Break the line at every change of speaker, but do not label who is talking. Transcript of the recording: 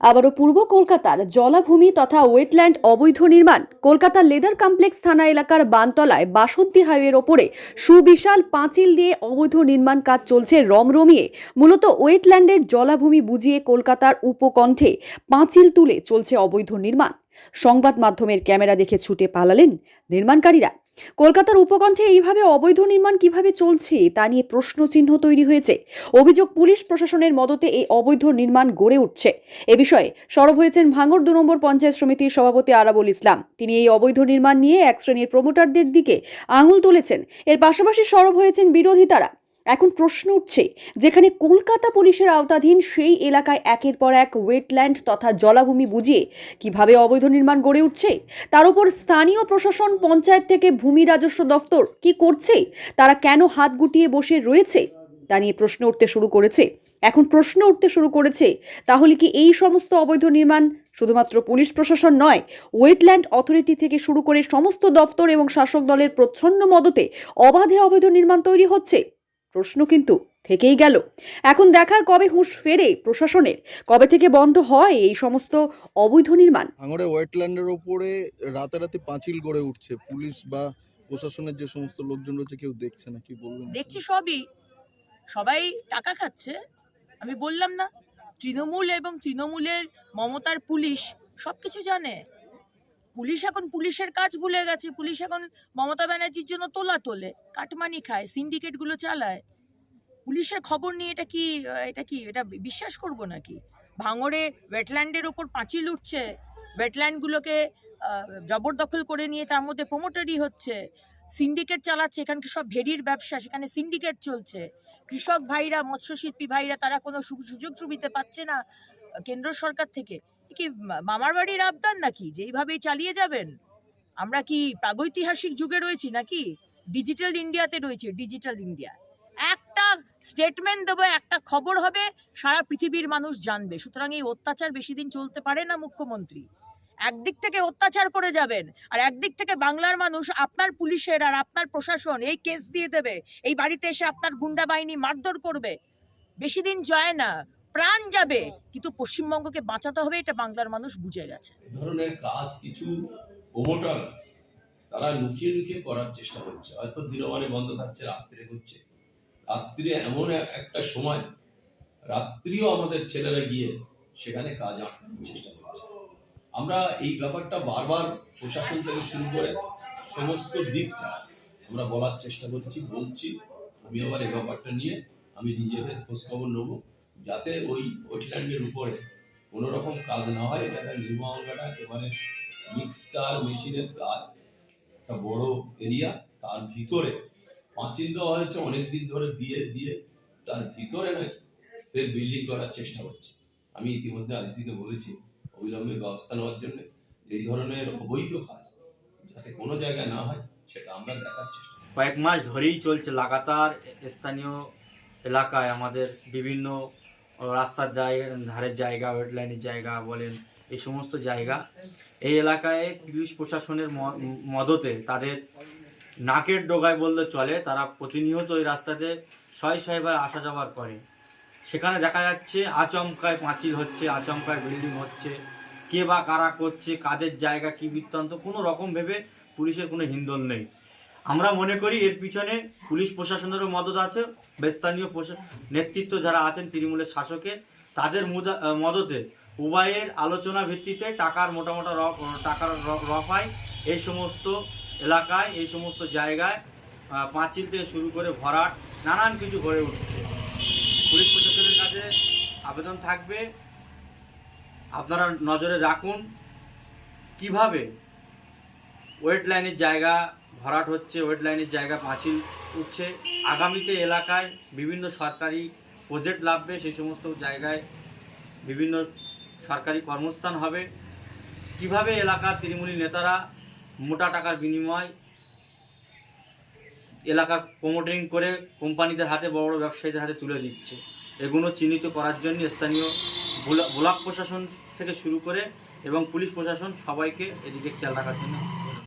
আবারও পূর্ব কলকাতার জলাভূমি তথা ওয়েটল্যান্ড অবৈধ নির্মাণ। কলকাতার লেদার কমপ্লেক্স থানা এলাকার বানতলায় বাসন্তী হাইওয়ের ওপরে সুবিশাল পাঁচিল দিয়ে অবৈধ নির্মাণ কাজ চলছে রমরমিয়ে। মূলত ওয়েটল্যান্ডের জলাভূমি বুঝিয়ে কলকাতার উপকণ্ঠে পাঁচিল তুলে চলছে অবৈধ নির্মাণ। সংবাদ মাধ্যমের ক্যামেরা দেখে ছুটে পালালেন নির্মাণকারীরা। কলকাতার উপকণ্ঠে এইভাবে অবৈধ নির্মাণ কীভাবে চলছে তা নিয়ে প্রশ্নচিহ্ন তৈরি হয়েছে। অভিযোগ পুলিশ প্রশাসনের মদতে এই অবৈধ নির্মাণ গড়ে উঠছে। এ বিষয়ে সরব হয়েছেন ভাঙড় দু নম্বর পঞ্চায়েত সমিতির সভাপতি আরাবুল ইসলাম। তিনি এই অবৈধ নির্মাণ নিয়ে এক শ্রেণির প্রমোটারদের দিকে আঙুল তুলেছেন। এর পাশাপাশি সরব হয়েছেন বিরোধিতারা এখন প্রশ্ন উঠছে, যেখানে কলকাতা পুলিশের আওতাধীন সেই এলাকায় একের পর এক ওয়েটল্যান্ড তথা জলাভূমি বুঝিয়ে কীভাবে অবৈধ নির্মাণ গড়ে উঠছে? তার উপর স্থানীয় প্রশাসন, পঞ্চায়েত থেকে ভূমি রাজস্ব দফতর কি করছে? তারা কেন হাত গুটিয়ে বসে রয়েছে? তা নিয়ে প্রশ্ন উঠতে শুরু করেছে। এখন প্রশ্ন উঠতে শুরু করেছে, তাহলে কি এই সমস্ত অবৈধ নির্মাণ শুধুমাত্র পুলিশ প্রশাসন নয় ওয়েটল্যান্ড অথরিটি থেকে শুরু করে সমস্ত দফতর এবং শাসক দলের প্রচ্ছন্ন মদতে অবাধে অবৈধ নির্মাণ তৈরি হচ্ছে? প্রশ্ন কিন্তু থেকেই গেল। এখন দেখার কবে হুঁশ ফেরে প্রশাসনের? কবে থেকে বন্ধ হয় এই সমস্ত অবৈধ নির্মাণ?
ভাঙড়ে ওয়েটল্যান্ডের ওপরে রাতারাতি পাঁচিল গড়ে উঠছে। পুলিশ বা প্রশাসনের যে সমস্ত লোকজন রয়েছে কেউ দেখছে না কি বলবেন?
দেখছি সবই। সবাই টাকা খাচ্ছে। আমি বললাম না তৃণমূল এবং তৃণমূলের মমতার পুলিশ সব কিছু জানে। পুলিশ এখন পুলিশের কাজ ভুলে গেছে। পুলিশ এখন মমতা ব্যানার্জির জন্য তোলা তোলে, কাটমানি খায় সিন্ডিকেটগুলো চালায়। পুলিশের খবর নিয়ে এটা কি এটা কি, এটা বিশ্বাস করব নাকি? ভাঙড়ে ওয়েটল্যান্ডের ওপর পাঁচিল উঠছে ওয়েটল্যান্ডগুলোকে জবরদখল করে নিয়ে তার মধ্যে প্রমোটারি হচ্ছে। সিন্ডিকেট চালাচ্ছে এখানকার সব ভেরির ব্যবসা, সেখানে সিন্ডিকেট চলছে। কৃষক ভাইরা, মৎস্যশিল্পী ভাইরা, তারা কোনো সুযোগ সুবিধা পাচ্ছে না, কেন্দ্র সরকার থেকে। কি মামার বাড়ির আবদান নাকি? যে এইভাবেই চালিয়ে যাবেন? আমরা কি প্রাগৈতিহাসিক যুগে রয়েছি নাকি? ডিজিটাল ইন্ডিয়াতে রয়েছে, ডিজিটাল ইন্ডিয়া। একটা স্টেটমেন্ট দেবো, একটা খবর হবে, সারা পৃথিবীর মানুষ জানবে। সুতরাং এই অত্যাচার বেশি দিন চলতে পারে না, মুখ্যমন্ত্রী? একদিক থেকে অত্যাচার করে যাবেন, আর একদিক থেকে বাংলার মানুষ আপনার পুলিশের আর আপনার প্রশাসন এই কেস দিয়ে দেবে। এই বাড়িতে এসে আপনার গুন্ডা বাহিনী মারধর করবে। বেশি দিন যায় না। প্রাণ যাবে, কিন্তু পশ্চিমবঙ্গকে বাঁচাতে হবে, এটা বাংলার মানুষ বুঝে গেছে।
ধরনের কাজ কিছু প্রমোটার তারা লুকিয়ে লুকিয়ে করার চেষ্টা করছে। হয়তো দিনমানে বন্ধ থাকছে, রাত্রে করছে রাত্রিরে এমন একটা সময়, রাত্রিও আমাদের ছেলেরা গিয়ে সেখানে কাজ আটকানোর চেষ্টা করছে। আমরা এই ব্যাপারটা বারবার প্রশাসন থেকে শুরু করে সমস্ত দিকটা আমরা বলার চেষ্টা করছি, বলছি। আমি আবার এই ব্যাপারটা নিয়ে আমি নিজেদের খোঁজখবর নেব। যাতে ওই ওয়েটল্যান্ডের উপরে কোনো রকম কাজ না হয়, এটা একটা নির্মাণটা একেবারে মিক্সার মেশিনের কাজ, একটা বড় এরিয়া, তার ভিতরে পাঁচিল দেওয়া হয়েছে, অনেক দিন ধরে দিয়ে দিয়ে তার ভিতরে নাকি ফের বিল্ডিং করার চেষ্টা করছে। আমি ইতিমধ্যে আইসিকে বলেছি, অবিলম্বে ব্যবস্থা নেওয়ার জন্য এই ধরনের অবৈধ কাজ যাতে কোনো জায়গায় না হয়, সেটা আমরা দেখার চেষ্টা
কয়েক মাস ধরেই চলছে, লাগাতার স্থানীয় এলাকায় আমাদের বিভিন্ন রাস্তার জায়গা ধারের জায়গা ওয়েটল্যান্ডের জায়গা বলেন, এই সমস্ত জায়গা। এই এলাকায় পুলিশ প্রশাসনের মদতে তাদের নাকের ডোগায় বললে চলে, তারা প্রতিনিয়ত ওই রাস্তাতে ছয় ছয়বার আসা যাওয়ার করে। সেখানে দেখা যাচ্ছে আচমকায় পাঁচিল হচ্ছে, আচমকায় বিল্ডিং হচ্ছে। কে বা কারা করছে, কাদের জায়গা, কি বৃত্তান্ত, কোনো রকম ভেবে পুলিশের কোনো হিন্দন নেই। আমরা মনে করি এর পিছনে পুলিশ প্রশাসনেরও মদত আছে স্থানীয় নেতৃত্ব যারা আছেন তৃণমূলের শাসকে, তাদের মদতে উভয়ের আলোচনা ভিত্তিতে টাকার মোটামোটা টাকার রফায় এই সমস্ত এলাকায়, এই সমস্ত জায়গায় পাঁচিল থেকে শুরু করে ভরাট, নানান কিছু গড়ে উঠছে। পুলিশ প্রশাসনের কাছে আবেদন থাকবে। আপনারা নজরে রাখুন কীভাবে ওয়েট লাইনের জায়গা ভরাট হচ্ছে ওয়েট লাইনের জায়গা পাঁচিল উঠছে। আগামীতে এলাকায় বিভিন্ন সরকারি প্রজেক্ট লাভবে সেই সমস্ত জায়গায় বিভিন্ন সরকারি কর্মস্থান হবে। কীভাবে এলাকার তৃণমূলী নেতারা মোটা টাকার বিনিময় এলাকার প্রমোটিং করে কোম্পানিদের হাতে, বড় বড় ব্যবসায়ীদের হাতে তুলে দিচ্ছে, এগুলো চিহ্নিত করার জন্য স্থানীয় ব্লক ব্লক প্রশাসন থেকে শুরু করে এবং পুলিশ প্রশাসন সবাইকে এদিকে খেয়াল রাখার জন্য